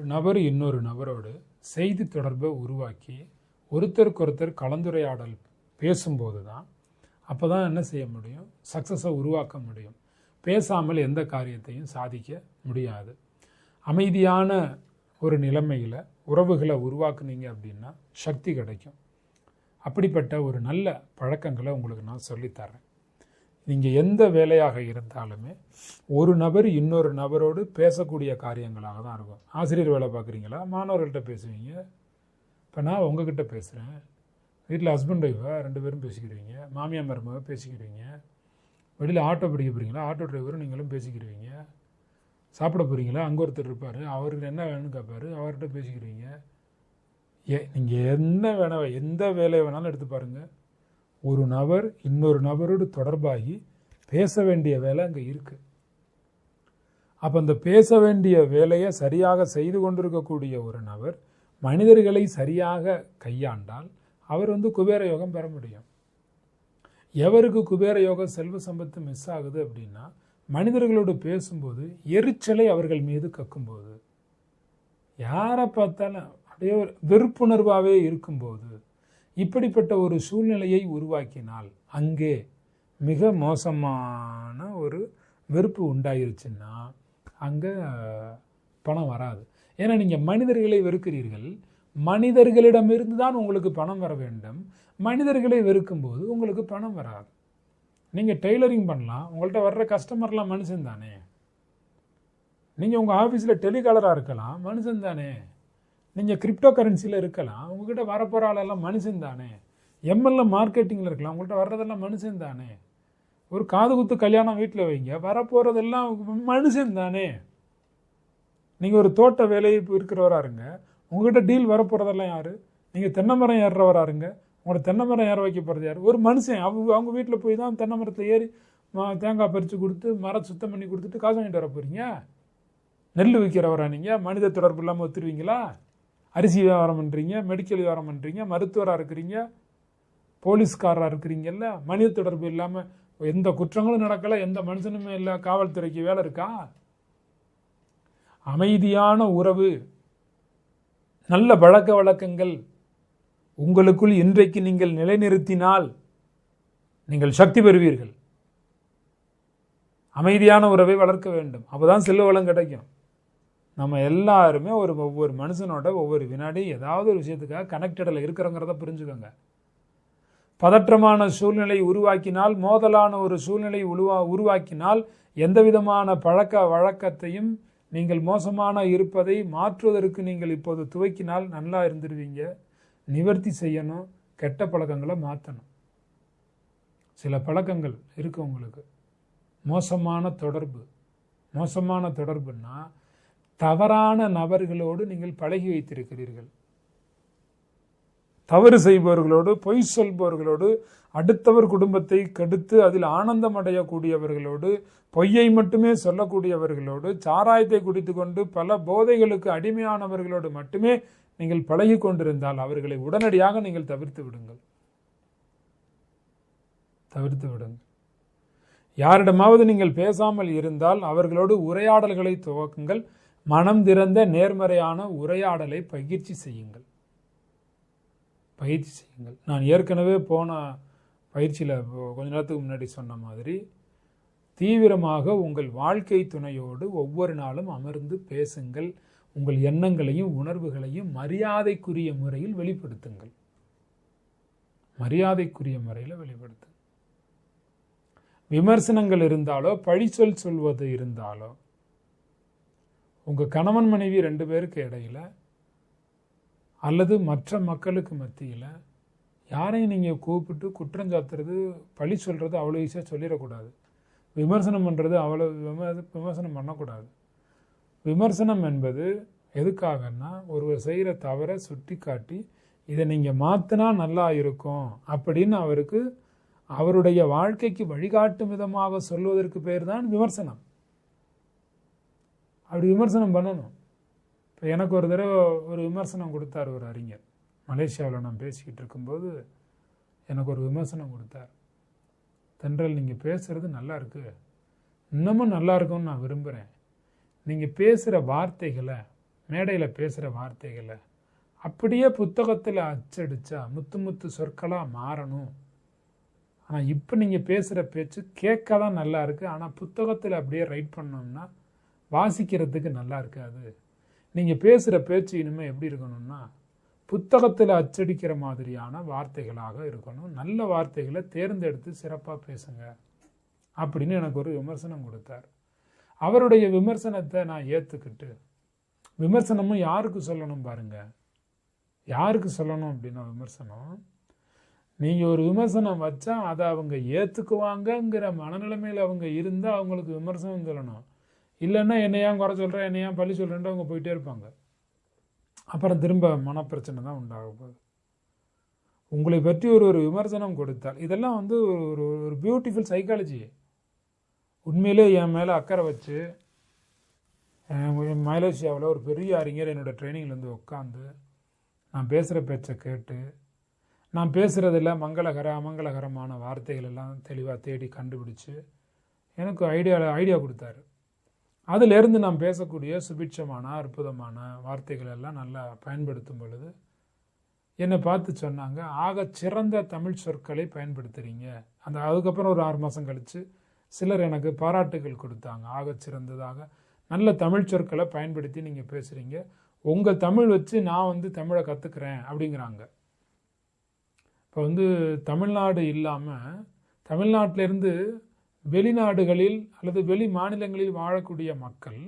ஒரு நபர் இன்னொரு நபரோடு செய்தி தொடர்பை உருவாக்கி ஒருத்தருக்கொருத்தர் கலந்துரையாடல் பேசும்போது தான் அப்போ தான் என்ன செய்ய முடியும்? சக்ஸஸை உருவாக்க முடியும். பேசாமல் எந்த காரியத்தையும் சாதிக்க முடியாது. அமைதியான ஒரு நிலைமையில் உறவுகளை உருவாக்குனீங்க அப்படின்னா சக்தி கிடைக்கும். அப்படிப்பட்ட ஒரு நல்ல பழக்கங்களை உங்களுக்கு நான் சொல்லித்தரேன் நீங்கள் எந்த வேலையாக இருந்தாலுமே ஒரு நபர் இன்னொரு நபரோடு பேசக்கூடிய காரியங்களாக தான் இருக்கும். ஆசிரியர் வேலை பார்க்குறீங்களா? மாணவர்கள்ட்ட பேசுவீங்க. இப்போ நான் உங்ககிட்ட பேசுகிறேன் வீட்டில் ஹஸ்பண்ட் ஒய்ஃபாக ரெண்டு பேரும் பேசிக்கிறீங்க. மாமியார் மருமக பேசிக்கிறீங்க. வெளியில் ஆட்டோ பிடிக்க போகிறீங்களா ஆட்டோ டிரைவரும் நீங்களும் பேசிக்கிறீங்க. சாப்பிட போகிறீங்களா அங்கே ஒருத்தர் இருப்பார். அவருக்கு என்ன வேணும்னு கேட்பார் அவர்கிட்ட பேசிக்கிறீங்க. ஏ நீங்கள் என்ன வேணா எந்த வேலையை வேணாலும் எடுத்து பாருங்கள் ஒரு நபர் இன்னொரு நபரோடு தொடர்பாகி பேச வேண்டிய வேலை அங்கே இருக்குது அப்போ அந்த பேச வேண்டிய வேலையை சரியாக செய்து கொண்டிருக்கக்கூடிய ஒரு நபர் மனிதர்களை சரியாக கையாண்டால் அவர் வந்து குபேர யோகம் பெற முடியும். எவருக்கு குபேர யோகம் செல்வ சம்பத்து மிஸ் ஆகுது அப்படின்னா மனிதர்களோடு பேசும்போது எரிச்சலை அவர்கள் மீது கக்கும்போது யாரை பார்த்தாலும் அப்படியே ஒரு வெறுப்புணர்வாகவே இருக்கும்போது இப்படிப்பட்ட ஒரு சூழ்நிலையை உருவாக்கினால் அங்கே மிக மோசமான ஒரு வெறுப்பு உண்டாயிருச்சுன்னா அங்கே பணம் வராது. ஏன்னா நீங்கள் மனிதர்களை வெறுக்கிறீர்கள். மனிதர்களிடமிருந்து தான் உங்களுக்கு பணம் வர வேண்டும். மனிதர்களை வெறுக்கும்போது உங்களுக்கு பணம் வராது. நீங்கள் டெய்லரிங் பண்ணலாம். உங்கள்கிட்ட வர்ற கஸ்டமர்லாம் மனுஷன் தானே நீங்கள் உங்கள் ஆஃபீஸில் டெலிகாலராக இருக்கலாம். மனுஷன் தானே நீங்கள் கிரிப்டோ கரன்சியில் இருக்கலாம். உங்ககிட்ட வரப்போகிற ஆளெல்லாம் மனுஷன் தானே. எம்எல்ஏ மார்க்கெட்டிங்கில் இருக்கலாம். உங்கள்கிட்ட வர்றதெல்லாம் மனுஷன் தானே. ஒரு காது குத்து கல்யாணம் வீட்டில் வைங்க. வரப்போகிறதெல்லாம் மனுஷன் தானே. நீங்கள் ஒரு தோட்ட வேலை இருக்கிறவராக இருங்க. உங்ககிட்ட டீல் வரப்போகிறதெல்லாம் யார்? நீங்கள் தென்னை மரம் ஏறுறவராக இருங்க. உங்களோட தென்னை மரம் ஏற வைக்க போகிறது யார்? ஒரு மனுஷன். அவங்க அவங்க வீட்டில் போய் தான் தென்னை மரத்தில் ஏறி தேங்காய் பறித்து கொடுத்து மரம் சுத்தம் பண்ணி கொடுத்துட்டு காசு வாங்கிட்டு வர போகிறீங்க நெல் விற்கிறவரா நீங்கள் மனித தொடர்பு இல்லாமல் ஒத்துருவீங்களா? அரிசி வியாபாரம் பண்ணுறீங்க மெடிக்கல் வியாபாரம் பண்ணுறீங்க மருத்துவராக இருக்கிறீங்க போலீஸ்காரராக இருக்கிறீங்கல்ல மனித தொடர்பு இல்லாமல் எந்த குற்றங்களும் நடக்கலை எந்த மனுஷனுமே இல்லை காவல்துறைக்கு வேலை இருக்கா? அமைதியான உறவு நல்ல பழக்க வழக்கங்கள் உங்களுக்குள் இன்றைக்கு நீங்கள் நிலைநிறுத்தினால் நீங்கள் சக்தி பெறுவீர்கள். அமைதியான உறவை வளர்க்க வேண்டும். அப்போதான் செல்வ வளம் கிடைக்கும். நம்ம எல்லாருமே ஒரு ஒவ்வொரு மனுஷனோட ஒவ்வொரு வினாடி ஏதாவது ஒரு விஷயத்துக்காக கனெக்டடில் இருக்கிறோங்கிறத புரிஞ்சுக்கோங்க. பதற்றமான சூழ்நிலை உருவாக்கினால் மோதலான ஒரு சூழ்நிலை உருவா உருவாக்கினால் எந்த விதமான பழக்க வழக்கத்தையும் நீங்கள் மோசமான இருப்பதை மாற்றுவதற்கு நீங்கள் இப்போது துவக்கினால் நல்லா இருந்துருவீங்க. நிவர்த்தி செய்யணும் கெட்ட பழக்கங்களை மாற்றணும் சில பழக்கங்கள் இருக்கு உங்களுக்கு. மோசமான தொடர்பு. மோசமான தொடர்புன்னா தவறான நபர்களோடு நீங்கள் பழகி வைத்திருக்கிறீர்கள். தவறு செய்பவர்களோடு பொய் சொல்பவர்களோடு அடுத்தவர் குடும்பத்தை கெடுத்து அதில் ஆனந்தம் அடையக்கூடியவர்களோடு பொய்யை மட்டுமே சொல்லக்கூடியவர்களோடு சாராயத்தை குடித்து கொண்டு பல போதைகளுக்கு அடிமையானவர்களோடு மட்டுமே நீங்கள் பழகி கொண்டிருந்தால் அவர்களை உடனடியாக நீங்கள் தவிர்த்து விடுங்கள். தவிர்த்து விடுங்கள். யாரிடமாவது நீங்கள் பேசாமல் இருந்தால் அவர்களோடு உரையாடல்களை துவக்குங்கள். மனம் திறந்த நேர்மறையான உரையாடலை பயிற்சி செய்யுங்கள். பயிற்சி செய்யுங்கள். நான் ஏற்கனவே போன பயிற்சியில் கொஞ்ச நேரத்துக்கு முன்னாடி சொன்ன மாதிரி தீவிரமாக உங்கள் வாழ்க்கை துணையோடு ஒவ்வொரு நாளும் அமர்ந்து பேசுங்கள். உங்கள் எண்ணங்களையும் உணர்வுகளையும் மரியாதைக்குரிய முறையில் வெளிப்படுத்துங்கள். மரியாதைக்குரிய முறையில் வெளிப்படுத்துங்கள். விமர்சனங்கள் இருந்தாலோ பழிச்சொல் சொல்வது இருந்தாலோ உங்கள் கணவன் மனைவி ரெண்டு பேருக்கு இடையில் அல்லது மற்ற மக்களுக்கு மத்தியில் யாரையும் நீங்கள் கூப்பிட்டு குற்றம் சாத்துறது பழி சொல்கிறது அவ்வளோ ஈஸியாக சொல்லிடக்கூடாது. விமர்சனம் பண்ணுறது அவ்வளோ விம விமர்சனம் பண்ணக்கூடாது. விமர்சனம் என்பது எதுக்காகன்னா ஒருவர் செய்கிற தவறை சுட்டி காட்டி இதை நீங்கள் மாற்றினா நல்லா இருக்கும் அப்படின்னு அவருக்கு அவருடைய வாழ்க்கைக்கு வழிகாட்டும் விதமாக சொல்வதற்கு பேர் தான் விமர்சனம். அப்படி விமர்சனம் பண்ணணும். இப்போ எனக்கு ஒரு தடவை ஒரு விமர்சனம் கொடுத்தார் ஒரு அறிஞர். மலேசியாவில் நான் பேசிக்கிட்டு இருக்கும்போது எனக்கு ஒரு விமர்சனம் கொடுத்தார். தென்றல் நீங்கள் பேசுகிறது நல்லா இருக்கு. இன்னமும் நல்லா இருக்கும்னு நான் விரும்புகிறேன் நீங்கள் பேசுகிற வார்த்தைகளை மேடையில் பேசுகிற வார்த்தைகளை அப்படியே புத்தகத்தில் அச்சடிச்சா முத்து முத்து சொற்களாக மாறணும். ஆனால் இப்போ நீங்கள் பேசுகிற பேச்சு கேட்க தான் நல்லா இருக்குது ஆனால் புத்தகத்தில் அப்படியே ரைட் பண்ணோம்னா வாசிக்கிறதுக்கு நல்லா இருக்காது. நீங்கள் பேசுகிற பேச்சு இனிமேல் எப்படி இருக்கணும்னா புத்தகத்தில் அச்சடிக்கிற மாதிரியான வார்த்தைகளாக இருக்கணும். நல்ல வார்த்தைகளை தேர்ந்தெடுத்து சிறப்பாக பேசுங்க அப்படின்னு எனக்கு ஒரு விமர்சனம் கொடுத்தார். அவருடைய விமர்சனத்தை நான் ஏற்றுக்கிட்டு விமர்சனமும் யாருக்கு சொல்லணும் பாருங்க. யாருக்கு சொல்லணும் அப்படின்னா விமர்சனம் நீங்கள் ஒரு விமர்சனம் வச்சா அதை அவங்க ஏற்றுக்குவாங்கங்கிற மனநிலைமையில் அவங்க இருந்தால் அவங்களுக்கு விமர்சனம் சொல்லணும். இல்லைன்னா என்னை ஏன் குறை சொல்கிறேன் என்னை ஏன் பழி சொல்கிறேன்ட்டு அவங்க போயிட்டே இருப்பாங்க. அப்புறம் திரும்ப மனப்பிரச்சனை தான் உண்டாக போகுது. உங்களை பற்றி ஒரு ஒரு விமர்சனம் கொடுத்தால் இதெல்லாம் வந்து ஒரு ஒரு ஒரு பியூட்டிஃபுல் சைக்காலஜி உண்மையிலே என் மேலே அக்கறை வச்சு மலேசியாவில் ஒரு பெரிய அறிஞர் என்னோடய ட்ரைனிங்லேருந்து உட்காந்து நான் பேசுகிற பேச்சை கேட்டு நான் பேசுகிறதில் மங்களகர அமங்கலகரமான வார்த்தைகள் எல்லாம் தெளிவாக தேடி கண்டுபிடிச்சு எனக்கு ஐடியா ஐடியா கொடுத்தாரு. அதிலிருந்து நாம் பேசக்கூடிய சுபிட்சமான அற்புதமான வார்த்தைகள் எல்லாம் நல்லா பயன்படுத்தும் பொழுது என்னை பார்த்து சொன்னாங்க ஆக சிறந்த தமிழ் சொற்களை பயன்படுத்துகிறீங்க அந்த அதுக்கப்புறம் ஒரு ஆறு மாதம் கழித்து சிலர் எனக்கு பாராட்டுகள் கொடுத்தாங்க. ஆக சிறந்ததாக நல்ல தமிழ் சொற்களை பயன்படுத்தி நீங்கள் பேசுகிறீங்க உங்கள் தமிழ் வச்சு நான் வந்து தமிழை கற்றுக்கிறேன் அப்படிங்கிறாங்க. இப்போ வந்து தமிழ்நாடு இல்லாமல் தமிழ்நாட்டிலேருந்து வெளிநாடுகளில் அல்லது வெளி மாநிலங்களில் வாழக்கூடிய மக்கள்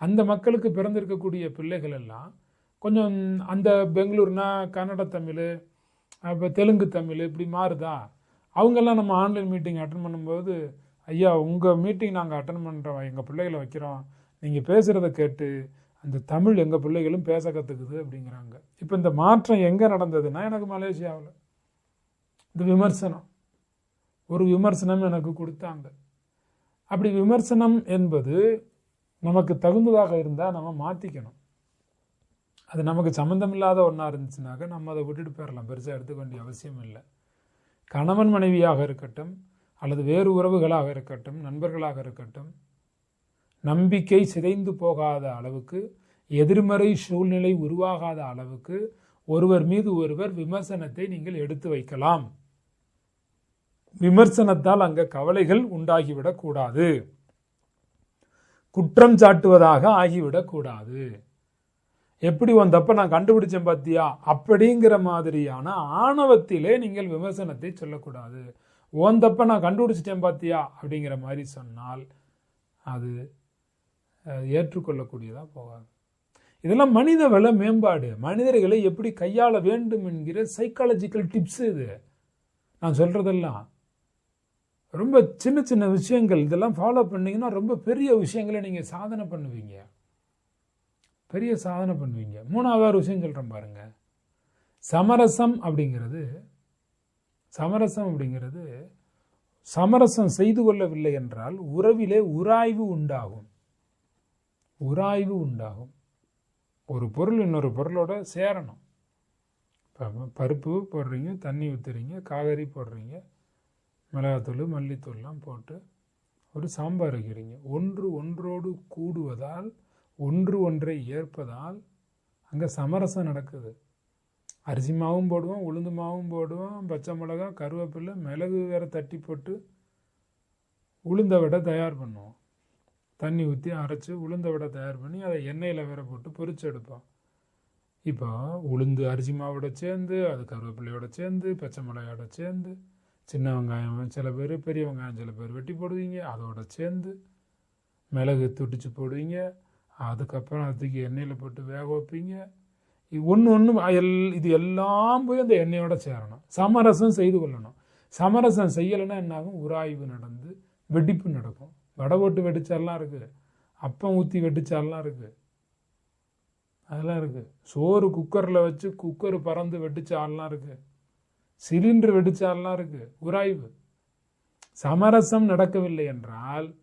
அந்த மக்களுக்கு பிறந்திருக்கக்கூடிய பிள்ளைகள் எல்லாம் கொஞ்சம் அந்த பெங்களூர்னா கன்னட தமிழ் அப்போ தெலுங்கு தமிழ் இப்படி மாறுதா? அவங்கெல்லாம் நம்ம ஆன்லைன் மீட்டிங் அட்டன் பண்ணும்போது ஐயா உங்கள் மீட்டிங் நாங்கள் அட்டன் பண்ணுறோம் எங்கள் பிள்ளைகளை வைக்கிறோம். நீங்கள் பேசுகிறத கேட்டு அந்த தமிழ் எங்கள் பிள்ளைகளும் பேச கற்றுக்குது அப்படிங்கிறாங்க. இப்போ இந்த மாற்றம் எங்கே நடந்ததுன்னா எனக்கு மலேசியாவில். இந்த விமர்சனம். ஒரு விமர்சனம் எனக்கு கொடுத்தாங்க. அப்படி விமர்சனம் என்பது நமக்கு தகுந்ததாக இருந்தால் நம்ம மாற்றிக்கணும் அது நமக்கு சம்மந்தமில்லாத ஒன்றா இருந்துச்சுனாக்க நம்ம அதை விட்டுட்டு போயிடலாம் பெருசாக எடுத்துக்க வேண்டிய அவசியம் இல்லை. கணவன் மனைவியாக இருக்கட்டும் அல்லது வேறு உறவுகளாக இருக்கட்டும் நண்பர்களாக இருக்கட்டும் நம்பிக்கை சிதைந்து போகாத அளவுக்கு எதிர்மறை சூழ்நிலை உருவாகாத அளவுக்கு ஒருவர் மீது ஒருவர் விமர்சனத்தை நீங்கள் எடுத்து வைக்கலாம். விமர்சனத்தால் அங்க கவலைகள் உண்டாகிவிடக் கூடாது. குற்றம் சாட்டுவதாக ஆகிவிடக் கூடாது. எப்படி வந்தப்ப நான் கண்டுபிடிச்சேன் பாத்தியா? அப்படிங்கிற மாதிரியான ஆணவத்திலே நீங்கள் விமர்சனத்தை சொல்லக்கூடாது. ஓந்தப்ப நான் கண்டுபிடிச்சிட்டேன் பாத்தியா? அப்படிங்கிற மாதிரி சொன்னால் அது ஏற்றுக்கொள்ளக்கூடியதாக ஏற்றுக்கொள்ளக்கூடியதா போகாது. இதெல்லாம் மனித வள மேம்பாடு. மனிதர்களை எப்படி கையாள வேண்டும் என்கிற சைக்காலஜிக்கல் டிப்ஸ் இது. நான் சொல்றதெல்லாம். ரொம்ப சின்ன சின்ன விஷயங்கள் இதெல்லாம் ஃபாலோ பண்ணீங்கன்னா ரொம்ப பெரிய விஷயங்களை நீங்கள் சாதனை பண்ணுவீங்க. பெரிய சாதனை பண்ணுவீங்க. மூணாவது ஒரு விஷயம் சொல்கிறேன் பாருங்க. சமரசம் அப்படிங்கிறது சமரசம் அப்படிங்கிறது சமரசம் செய்து கொள்ளவில்லை என்றால் உறவிலே உராய்வு உண்டாகும். உராய்வு உண்டாகும். ஒரு பொருள் இன்னொரு பொருளோட சேரணும். இப்போ பருப்பு போடுறீங்க தண்ணி ஊற்றுறீங்க காவேரி போடுறீங்க மிளகாத்தூள் மல்லித்தூள்லாம் போட்டு ஒரு சாம்பார் வைக்கிறீங்க. ஒன்று ஒன்றோடு கூடுவதால் ஒன்று ஒன்றை ஏற்பதால் அங்கே சமரசம் நடக்குது. அரிசி மாவும் போடுவோம் உளுந்து மாவும் போடுவோம் பச்சை மிளகா கருவேப்பிலை மிளகு வேற தட்டி போட்டு உளுந்த விட தயார் பண்ணுவோம். தண்ணி ஊற்றி அரைச்சி உளுந்த விட தயார் பண்ணி அதை எண்ணெயில் வேற போட்டு பொரிச்சு எடுப்போம். இப்போ உளுந்து அரிசி மாவோட சேர்ந்து அது கருவேப்பிலையோட சேர்ந்து பச்சை மிளகாயோட சேர்ந்து சின்ன வெங்காயம் சில பேர் பெரிய வெங்காயம் சில பேர் வெட்டி போடுவீங்க. அதோட சேர்ந்து மிளகு துடிச்சு போடுவீங்க. அதுக்கப்புறம் அதுக்கு எண்ணெயில் போட்டு வேக வைப்பீங்க. ஒன்று ஒன்று எல் இது எல்லாம் போய் அந்த எண்ணெயோடு சேரணும். சமரசம் செய்து கொள்ளணும். சமரசம் செய்யலைன்னா என்னாகும்? உராய்வு நடந்து வெடிப்பு நடக்கும். வடை போட்டு வெடிச்சாலாம் இருக்குது அப்பம் ஊற்றி வெடிச்சாலாம் இருக்குது அதெல்லாம் இருக்குது சோறு குக்கரில் வச்சு குக்கர் பறந்து வெடிச்சாலாம் இருக்குது சிலிண்டர் வெடிச்சாலாம் இருக்குது உராய்வு. சமரசம் நடக்கவில்லை என்றால்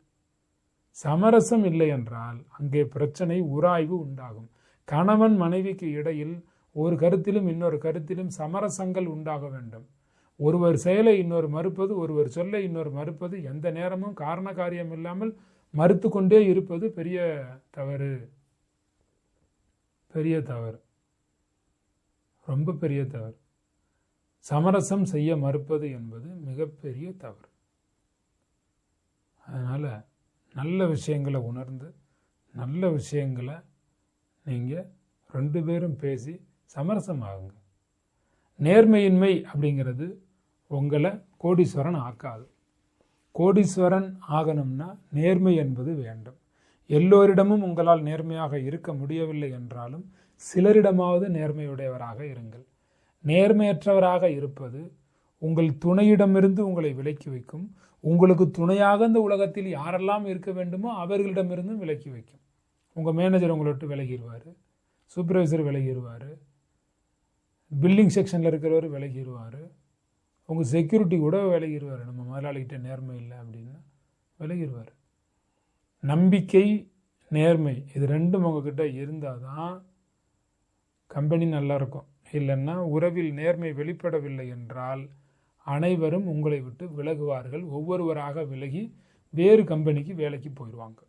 சமரசம் இல்லை என்றால் அங்கே பிரச்சனை உராய்வு உண்டாகும். கணவன் மனைவிக்கு இடையில் ஒரு கருத்திலும் இன்னொரு கருத்திலும் சமரசங்கள் உண்டாக வேண்டும். ஒருவர் செயலை இன்னொரு மறுப்பது ஒருவர் சொல்லை இன்னொரு மறுப்பது எந்த நேரமும் காரண காரியம் இல்லாமல் மறுத்து கொண்டே இருப்பது பெரிய தவறு. பெரிய தவறு. ரொம்ப பெரிய தவறு. சமரசம் செய்ய மறுப்பது என்பது மிகப்பெரிய தவறு. அதனால் நல்ல விஷயங்களை உணர்ந்து நல்ல விஷயங்களை நீங்கள் ரெண்டு பேரும் பேசி சமரசமாகுங்க. நேர்மையின்மை அப்படிங்கிறது உங்களை கோடீஸ்வரன் ஆக்காது. கோடீஸ்வரன் ஆகணும்னா நேர்மை என்பது வேண்டும். எல்லோரிடமும் உங்களால் நேர்மையாக இருக்க முடியவில்லை என்றாலும் சிலரிடமாவது நேர்மையுடையவராக இருங்கள். நேர்மையற்றவராக இருப்பது உங்கள் துணையிடமிருந்து உங்களை விலக்கி வைக்கும். உங்களுக்கு துணையாக இந்த உலகத்தில் யாரெல்லாம் இருக்க வேண்டுமோ அவர்களிடமிருந்தும் விலக்கி வைக்கும். உங்கள் மேனேஜர் உங்களை விட்டு விலகிடுவார் சூப்பர்வைசர் விலகிடுவார் பில்டிங் செக்ஷனில் இருக்கிறவர் விலகிடுவார் உங்கள் செக்யூரிட்டி கூட விலகிடுவார் நம்ம முதலாளிகிட்ட நேர்மை இல்லை அப்படின்னா விலகிடுவார் நம்பிக்கை நேர்மை இது ரெண்டும் உங்ககிட்ட இருந்தால் தான் கம்பெனி நல்லா இருக்கும். இல்லைன்னா உறவில் நேர்மை வெளிப்படவில்லை என்றால் அனைவரும் உங்களை விட்டு விலகுவார்கள். ஒவ்வொருவராக விலகி வேறு கம்பெனிக்கு வேலைக்கு போயிடுவாங்க.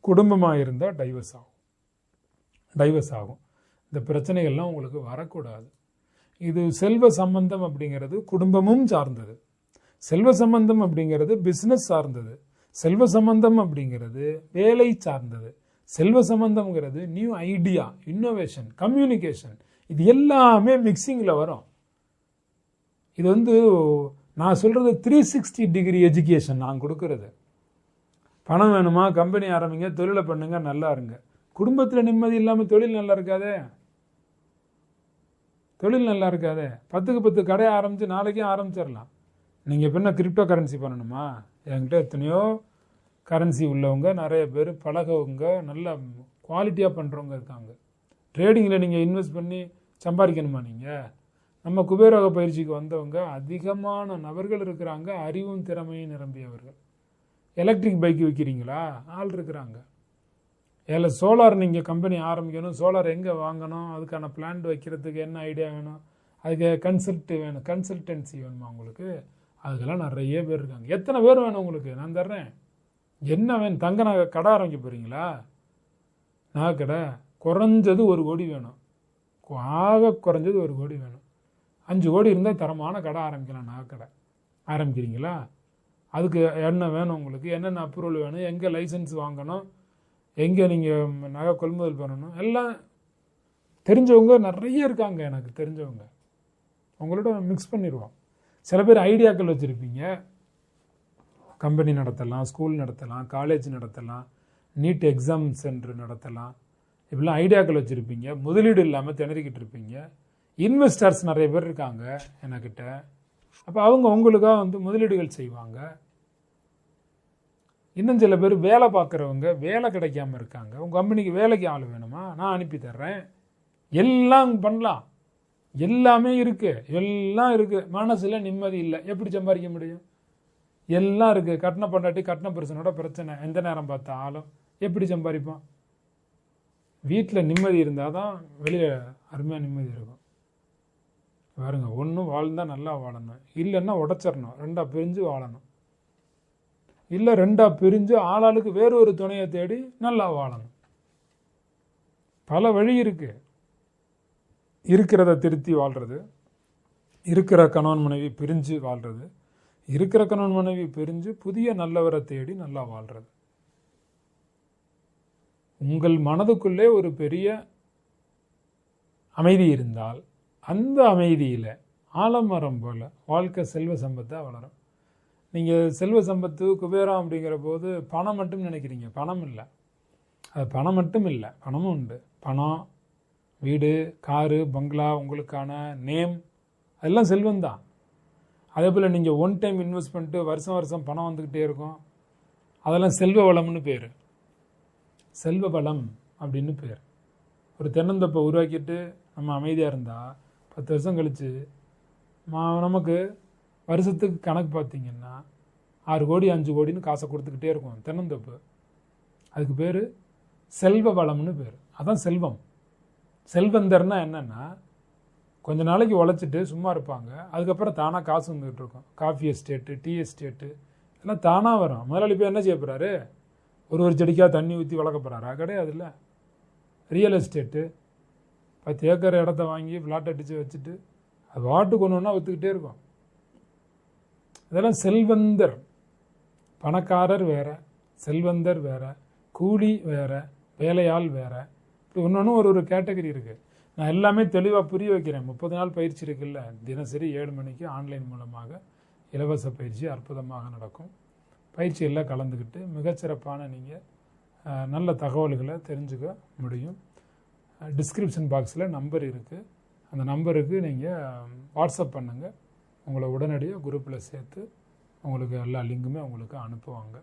குடும்பமாக இருந்தால் டைவர்ஸ் ஆகும். டைவர்ஸ் ஆகும். இந்த பிரச்சனைகள்லாம் உங்களுக்கு வரக்கூடாது. இது செல்வ சம்பந்தம் அப்படிங்கிறது குடும்பமும் சார்ந்தது. செல்வ சம்பந்தம் அப்படிங்கிறது பிஸ்னஸ் சார்ந்தது. செல்வ சம்பந்தம் அப்படிங்கிறது வேலை சார்ந்தது. செல்வ சம்பந்தம்ங்கிறது நியூ ஐடியா இன்னோவேஷன் கம்யூனிகேஷன் இது எல்லாமே மிக்சிங்கில் வரும். இது வந்து நான் சொல்கிறது த்ரீ சிக்ஸ்டி டிகிரி எஜுகேஷன் நான் கொடுக்கறது. பணம் வேணுமா? கம்பெனி ஆரம்பிங்க. தொழிலை பண்ணுங்க. நல்லா இருங்க. குடும்பத்தில் நிம்மதி இல்லாமல் தொழில் நல்லா இருக்காதே? தொழில் நல்லா இருக்காதே? பத்துக்கு பத்து கடையை ஆரம்பித்து நாளைக்கே ஆரம்பிச்சிடலாம். நீங்கள் இப்போ என்ன கிரிப்டோ கரன்சி பண்ணணுமா? என்கிட்ட எத்தனையோ கரன்சி உள்ளவங்க நிறைய பேர் பழகவங்க நல்ல குவாலிட்டியாக பண்ணுறவங்க இருக்காங்க. ட்ரேடிங்கில் நீங்கள் இன்வெஸ்ட் பண்ணி சம்பாதிக்கணுமா நீங்கள் நம்ம குபேரக பயிற்சிக்கு வந்தவங்க அதிகமான நபர்கள் இருக்கிறாங்க அறிவும் திறமையும் நிரம்பியவர்கள். எலக்ட்ரிக் பைக் விற்கிறீங்களா ஆள் இருக்கிறாங்க. அதில் சோலார் நீங்கள் கம்பெனி ஆரம்பிக்கணும் சோலார் எங்கே வாங்கணும் அதுக்கான பிளான்ட் வைக்கிறதுக்கு என்ன ஐடியா வேணும்? அதுக்கு கன்சல்ட் வேணும் கன்சல்டன்சி வேணுமா உங்களுக்கு? அதுக்கெல்லாம் நிறைய பேர் இருக்காங்க. எத்தனை பேர் வேணும் உங்களுக்கு? நான் தர்றேன். என்ன வேணும் தங்க நகை கடை ஆரம்பிக்க போகிறீங்களா நகை கடை குறைஞ்சது ஒரு கோடி வேணும். ஆக குறைஞ்சது ஒரு கோடி வேணும். அஞ்சு கோடி இருந்தால் தரமான கடை ஆரம்பிக்கலாம் நகை கடை ஆரம்பிக்கிறீங்களா? அதுக்கு என்ன வேணும் உங்களுக்கு? என்னென்ன அப்ரூவல் வேணும்? எங்கே லைசன்ஸ் வாங்கணும்? எங்கே நீங்கள் நகை கொள்முதல் பண்ணணும்? எல்லாம் தெரிஞ்சவங்க நிறைய இருக்காங்க எனக்கு தெரிஞ்சவங்க. உங்களோட மிக்ஸ் பண்ணிடுவோம். சில பேர் ஐடியாக்கள் வச்சுருப்பீங்க. கம்பெனி நடத்தலாம் ஸ்கூல் நடத்தலாம் காலேஜ் நடத்தலாம் நீட் எக்ஸாம் சென்டர் நடத்தலாம். இப்படிலாம் ஐடியாக்கள் வச்சுருப்பீங்க. முதலீடு இல்லாமல் திணறிக்கிட்டு இருப்பீங்க. இன்வெஸ்டர்ஸ் நிறைய பேர் இருக்காங்க என்கிட்ட அப்போ அவங்க உங்களுக்காக வந்து முதலீடுகள் செய்வாங்க. இன்னும் சில பேர் வேலை பார்க்குறவங்க வேலை கிடைக்காம இருக்காங்க. உங்கள் கம்பெனிக்கு வேலைக்கு ஆள் வேணுமா? நான் அனுப்பி தர்றேன். எல்லாம் பண்ணலாம். எல்லாமே இருக்குது எல்லாம் இருக்குது மனசில் நிம்மதி இல்லை. எப்படி சம்பாதிக்க முடியும்? எல்லாம் இருக்குது கட்டின பொண்டாட்டி கட்டின பிரச்சனோட பிரச்சனை. எந்த நேரம் பார்த்தாலும். எப்படி சம்பாதிப்போம்? வீட்டில் நிம்மதி இருந்தால் தான் வெளியில் அருமையாக நிம்மதி இருக்கும். பாருங்க ஒன்றும் வாழ்ந்தால் நல்லா வாழணும். இல்லைன்னா உடச்சிடணும். ரெண்டாக பிரிஞ்சு வாழணும். இல்லை ரெண்டாக பிரிஞ்சு ஆளாளுக்கு வேறு ஒரு துணையை தேடி நல்லா வாழணும். பல வழி இருக்குது இருக்கிறத திருத்தி வாழ்கிறது இருக்கிற கணவன் மனைவி பிரிஞ்சு வாழ்கிறது இருக்கிற கணவன் மனைவி பிரிஞ்சு புதிய நல்லவரை தேடி நல்லா வாழ்றது. உங்கள் மனதுக்குள்ளே ஒரு பெரிய அமைதி இருந்தால் அந்த அமைதியில் ஆலமரம் போல வாழ்க்கை செல்வ சம்பத்தாக வளரும். நீங்கள் செல்வ சம்பத்து குபேரம் அப்படிங்கிற போது பணம் மட்டும் நினைக்கிறீங்க. பணம் இல்லை. அது பணம் மட்டும் இல்லை. பணமும் உண்டு. பணம் வீடு காரு பங்களா உங்களுக்கான நேம் அதெல்லாம் செல்வம் தான் அதே போல் நீங்கள் ஒன் டைம் இன்வெஸ்ட் பண்ணிட்டு வருஷம் வருஷம் பணம் வந்துக்கிட்டே இருக்கும். அதெல்லாம் செல்வ வளம்னு பேர். செல்வ வளம் அப்படின்னு பேர். ஒரு தென்னந்தப்பை உருவாக்கிட்டு நம்ம அமைதியாக இருந்தால் பத்து வருஷம் கழித்து நமக்கு வருஷத்துக்கு கணக்கு பார்த்திங்கன்னா ஆறு கோடி அஞ்சு கோடின்னு காசை கொடுத்துக்கிட்டே இருக்கும் தென்னந்தோப்பு. அதுக்கு பேர் செல்வ வளம்னு பேர். அதான் செல்வம். செல்வந்தர்னா என்னென்னா கொஞ்ச நாளைக்கு உழைச்சிட்டு சும்மா இருப்பாங்க. அதுக்கப்புறம் தானாக காசு வந்துக்கிட்டு இருக்கும். காஃபி எஸ்டேட்டு டீ எஸ்டேட்டு எல்லாம் தானாக வரும். முதலாளி போய் என்ன செய்ய போகிறாரு ஒரு ஒரு செடிக்காக தண்ணி ஊற்றி வளர்க்க போகிறாரா கிடையாதுல்ல ரியல் எஸ்டேட்டு பத்து ஏக்கர் இடத்த வாங்கி ஃப்ளாட் அடித்து வச்சுட்டு அது வாட்டுக்கு ஒன்று ஒன்றா ஒத்துக்கிட்டே இருக்கும். இதெல்லாம் செல்வந்தர். பணக்காரர் வேற செல்வந்தர் வேற கூலி வேற வேலையாள் வேற. இப்படி ஒன்று ஒரு ஒரு கேட்டகரி இருக்குது நான் எல்லாமே தெளிவாக புரிய வைக்கிறேன். முப்பது நாள் பயிற்சி இருக்குல்ல. தினசரி ஏழு மணிக்கு ஆன்லைன் மூலமாக இலவச பயிற்சி அற்புதமாக நடக்கும். பயிற்சியெல்லாம் கலந்துக்கிட்டு மிகச்சிறப்பான நீங்கள் நல்ல தகவல்களை தெரிஞ்சுக்க முடியும். டிஸ்கிரிப்ஷன் பாக்ஸில் நம்பர் இருக்குது அந்த நம்பருக்கு நீங்கள் வாட்ஸ்அப் பண்ணுங்கள் உங்களை உடனடியாக குரூப்பில் சேர்த்து உங்களுக்கு எல்லா லிங்குமே உங்களுக்கு அனுப்புவாங்க.